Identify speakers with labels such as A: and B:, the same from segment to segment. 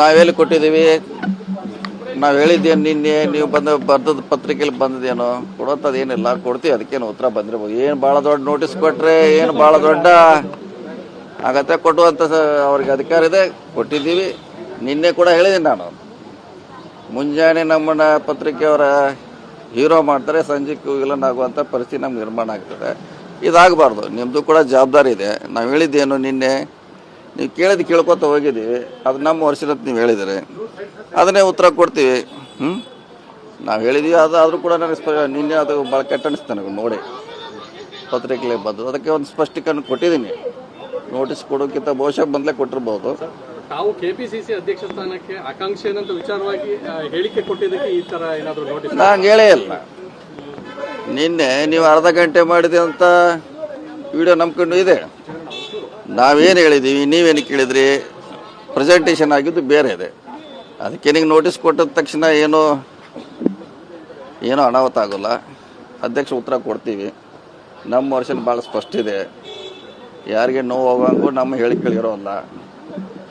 A: ನಾವೆಲ್ಲಿ ಕೊಟ್ಟಿದ್ದೀವಿ? ನಾವು ಹೇಳಿದ್ದೇನು ನಿನ್ನೆ, ನೀವು ಬಂದ ಬರ್ದದ ಪತ್ರಿಕೆಯಲ್ಲಿ ಬಂದದೇನೋ ಕೊಡೋಂಥದ್ದು ಏನಿಲ್ಲ, ಕೊಡ್ತೀವಿ, ಅದಕ್ಕೇನು ಉತ್ತರ ಬಂದಿರ್ಬೋದು. ಏನು ಭಾಳ ದೊಡ್ಡ ನೋಟಿಸ್ ಕೊಟ್ಟರೆ ಏನು ಭಾಳ ದೊಡ್ಡ ಅಗತ್ಯ ಕೊಡುವಂಥ ಅವ್ರಿಗೆ ಅಧಿಕಾರ ಇದೆ, ಕೊಟ್ಟಿದ್ದೀವಿ. ನಿನ್ನೆ ಕೂಡ ಹೇಳಿದ್ದೀನಿ ನಾನು. ಮುಂಜಾನೆ ನಮ್ಮನ್ನ ಪತ್ರಿಕೆಯವರ ಹೀರೋ ಮಾಡ್ತಾರೆ ಸಂಜೆ ವಿಲನ್ ಆಗುವಂಥ ಪರಿಸ್ಥಿತಿ ನಮ್ಗೆ ನಿರ್ಮಾಣ ಆಗ್ತದೆ. ಇದಾಗಬಾರ್ದು ನಿಮ್ಮದು ಕೂಡ ಜವಾಬ್ದಾರಿ ಇದೆ. ನಾವು ಹೇಳಿದ್ದೇನು ನಿನ್ನೆ ನೀವು ಕೇಳಿದ್ದು ಕೇಳ್ಕೊತ ಹೋಗಿದ್ದೀವಿ ಅದು ನಮ್ಮ ವರ್ಷದ ನೀವು ಹೇಳಿದರೆ. ಅದನ್ನೇ ಉತ್ತರ ಕೊಡ್ತೀವಿ. ಹ್ಞೂ ನಾವು ಹೇಳಿದ್ದೀವಿ ಅದು ಆದರೂ ಕೂಡ ನನಗೆ ಸ್ಪ ನಿನ್ನೆ ಅದು ಭಾಳ ಕೆಟ್ಟ ಅನಿಸ್ತು ನನಗೆ ನೋಡಿ. ಪತ್ರಿಕೆಲೆ ಬಂದು. ಅದಕ್ಕೆ ಒಂದು ಸ್ಪಷ್ಟೀಕರಣ ಕೊಟ್ಟಿದ್ದೀನಿ ನೋಟಿಸ್ ಕೊಡೋಕ್ಕಿಂತ ಬಹುಶಃ ಬಂದಲೇ ಕೊಟ್ಟಿರ್ಬೋದು.
B: ತಾವು ಕೆಪಿಸಿಸಿ ಅಧ್ಯಕ್ಷ ಸ್ಥಾನಕ್ಕೆ ಆಕಾಂಕ್ಷೆ ಏನಂತ ವಿಚಾರವಾಗಿ ಹೇಳಿಕೆ ಕೊಟ್ಟಿದ್ದಕ್ಕೆ ಈ ಥರ ಏನಾದರೂ ನೋಟಿಸ್
A: ನಾನು ಹೇಳೇ ಇಲ್ಲ. ನಿನ್ನೆ ನೀವು ಅರ್ಧ ಗಂಟೆ ಮಾಡಿದೆ ಅಂತ ವಿಡಿಯೋ ನಂಬ್ಕೊಂಡು ಇದೆ. ನಾವೇನು ಹೇಳಿದ್ದೀವಿ ನೀವೇನು ಕೇಳಿದ್ರಿ? ಪ್ರೆಸೆಂಟೇಷನ್ ಆಗಿದ್ದು ಬೇರೆ ಇದೆ. ಅದಕ್ಕೆ ನಿಮಗೆ ನೋಟಿಸ್ ಕೊಟ್ಟಿದ ತಕ್ಷಣ ಏನು, ಏನೋ ಅನಾಹುತ ಆಗೋಲ್ಲ. ಅಧ್ಯಕ್ಷ ಉತ್ತರ ಕೊಡ್ತೀವಿ. ನಮ್ಮ ವರ್ಷನ್ ಭಾಳ ಸ್ಪಷ್ಟ ಇದೆ. ಯಾರಿಗೆ ನೋವು ಹೋಗಂಗೂ ನಮ್ಮ ಹೇಳಿಕೆಗಳಿರೋಲ್ಲ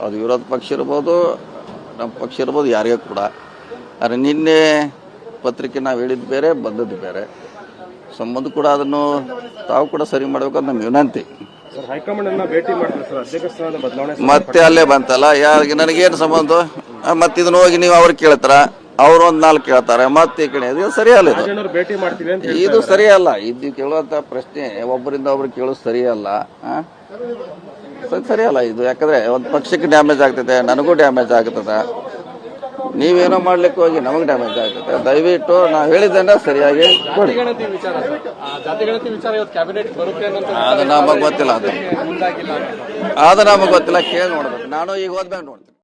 A: ಅದು ವಿರೋಧ ಪಕ್ಷ ಇರ್ಬೋದು, ನಮ್ಮ ಪಕ್ಷ ಇರ್ಬೋದು, ಯಾರಿಗೂ ಕೂಡ. ಆದರೆ ನಿನ್ನೆ ಪತ್ರಿಕೆ ನಾವು ಹೇಳಿದ್ದು ಬೇರೆ, ಬಂದದ್ದು ಬೇರೆ. ಸಂಬಂಧ ಕೂಡ ಅದನ್ನು ತಾವು ಕೂಡ ಸರಿ ಮಾಡಬೇಕು ಅಂತ ನಮ್ಮ ವಿನಂತಿ. ಮತ್ತೆ ಅಲ್ಲೇ ಬಂತಲ್ಲ ಯಾರಿಗೆ ನನಗೇನು ಸಂಬಂಧ? ಮತ್ತೆ ಇದನ್ನ ಹೋಗಿ ನೀವು ಅವ್ರಿಗೆ ಕೇಳ್ತಾರ ಅವ್ರು ಒಂದ್ ನಾಲ್ಕು ಕೇಳ್ತಾರೆ ಮತ್ತೆ ಈ ಕಡೆ ಇದು ಸರಿಯಲ್ಲ ಇದು. ಇದು ಸರಿಯಲ್ಲ ಇದು ಕೇಳುವಂತ ಪ್ರಶ್ನೆ ಒಬ್ಬರಿಂದ ಒಬ್ರು ಕೇಳೋದು ಸರಿಯಲ್ಲ ಸರಿಯಲ್ಲ ಇದು ಯಾಕಂದ್ರೆ ಒಂದು ಪಕ್ಷಕ್ಕೆ ಡ್ಯಾಮೇಜ್ ಆಗ್ತದೆ ನನಗೂ ಡ್ಯಾಮೇಜ್ ಆಗ್ತದೆ. ನೀವೇನೋ ಮಾಡ್ಲಿಕ್ಕೆ ಹೋಗಿ ನಮಗೆ ಡ್ಯಾಮೇಜ್ ಆಗುತ್ತೆ ದಯವಿಟ್ಟು ನಾವು ಹೇಳಿದ್ದನ್ನ ಸರಿಯಾಗಿ ಕೊಡಿ ಅದು ನಮಗೆ ಗೊತ್ತಿಲ್ಲ ಅದು. ಅದು ನಮಗೆ ಗೊತ್ತಿಲ್ಲ ಕೇಳಿ ನೋಡ್ಬೇಕು. ನಾನು ಈಗ ಹೋದ್ಮೇಲೆ ನೋಡ್ತೀನಿ.